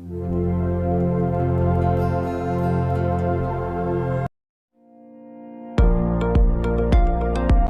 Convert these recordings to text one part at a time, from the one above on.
you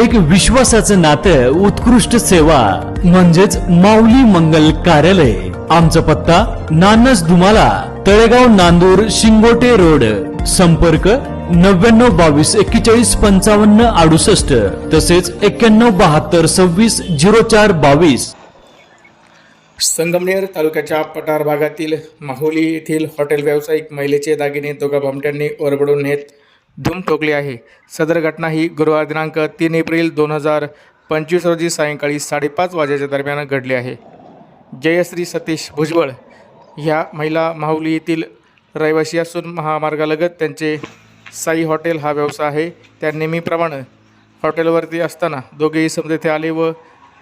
एक विश्वासाचं नातं उत्कृष्ट सेवा म्हणजेच माऊली मंगल कार्यालय. आमचा पत्ता नानस दुमाला तळेगाव नांदूर शिंगोटे रोड. संपर्क नव्याण्णव बावीस एक्केचाळीस पंचावन्न अडुसष्ट. तसेच एक्क्याण्णव बहात्तर सव्वीस झिरो चार बावीस. संगमनेर तालुक्याच्या पठार भागातील माहुली येथील हॉटेल व्यावसायिक महिलेचे दागिने दोघा भामट्यांनी ओरबडून नेत धूम ठोकली आहे. सदर घटना ही गुरुवार दिनांक तीन एप्रिल दोन हजार पंचवीस रोजी सायंकाळी साडेपाच वाजेच्या दरम्यान घडली आहे. जयश्री सतीश भुजबळ ह्या महिला माहुली येथील रहिवासी असून महामार्गालगत त्यांचे साई हॉटेल हा व्यवसाय आहे. त्या नेहमीप्रमाणे हॉटेलवरती असताना दोघेही समजा इथे आले व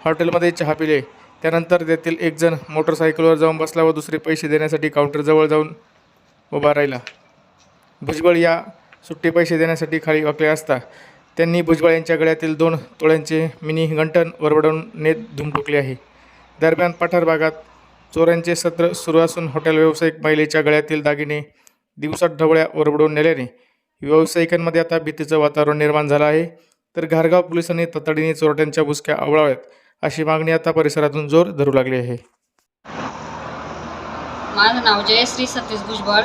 हॉटेलमध्ये चहा पिले. त्यानंतर त्यातील एकजण मोटरसायकलवर जाऊन बसला व दुसरे पैसे देण्यासाठी काउंटरजवळ जाऊन उभा राहिला. भुजबळ या सुट्टे पैसे देण्यासाठी खाली वाकले असता त्यांनी भुजबळ यांच्या गळ्यातील दोन तोळ्यांचे मिनी गंटन वरवडून नेत धुमटुकले आहे. दरम्यान पठार भागात चोऱ्यांचे सत्र सुरू असून हॉटेल व्यावसायिक महिलेच्या गळ्यातील दागिने दिवसात ढवळ्या ओरबडून नेल्याने व्यावसायिकांमध्ये आता भीतीचं वातावरण निर्माण झालं आहे. तर घारगाव पोलिसांनी तातडीने चोरट्यांच्या बुसक्या आवळाव्यात अशी मागणी आता परिसरातून जोर धरू लागली आहे. माझं नाव जयश्री सतीश भुजबळ.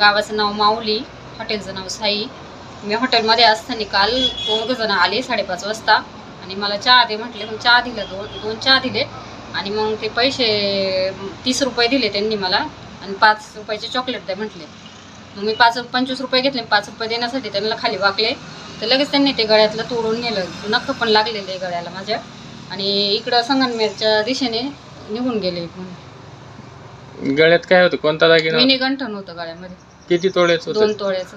गावाचं नाव माऊली. हॉटेलचं नाव साई. मी हॉटेलमध्ये असताना काल दोघं जण आले साडेपाच वाजता. आणि मला चहा दे म्हटले मग चहा दिलं दोन दोन चहा दिले. आणि मग ते पैसे तीस रुपये दिले त्यांनी मला. आणि पाच रुपयाचे चॉकलेट द्या म्हटले. मग मी पाच पंचवीस रुपये घेतले. पाच रुपये देण्यासाठी त्यांना खाली वाकले. तर लगेच त्यांनी ते गळ्यातलं तोडून नेलं. नख पण लागलेले गळ्याला माझ्या. आणि इकडं संगनमेरच्या दिशेने निघून गेले गळ्यात काय होतं? कोणता दागिना मिनी गंठन होतं गळ्यामध्ये. किती तोळ्याच दोन तोळ्याचं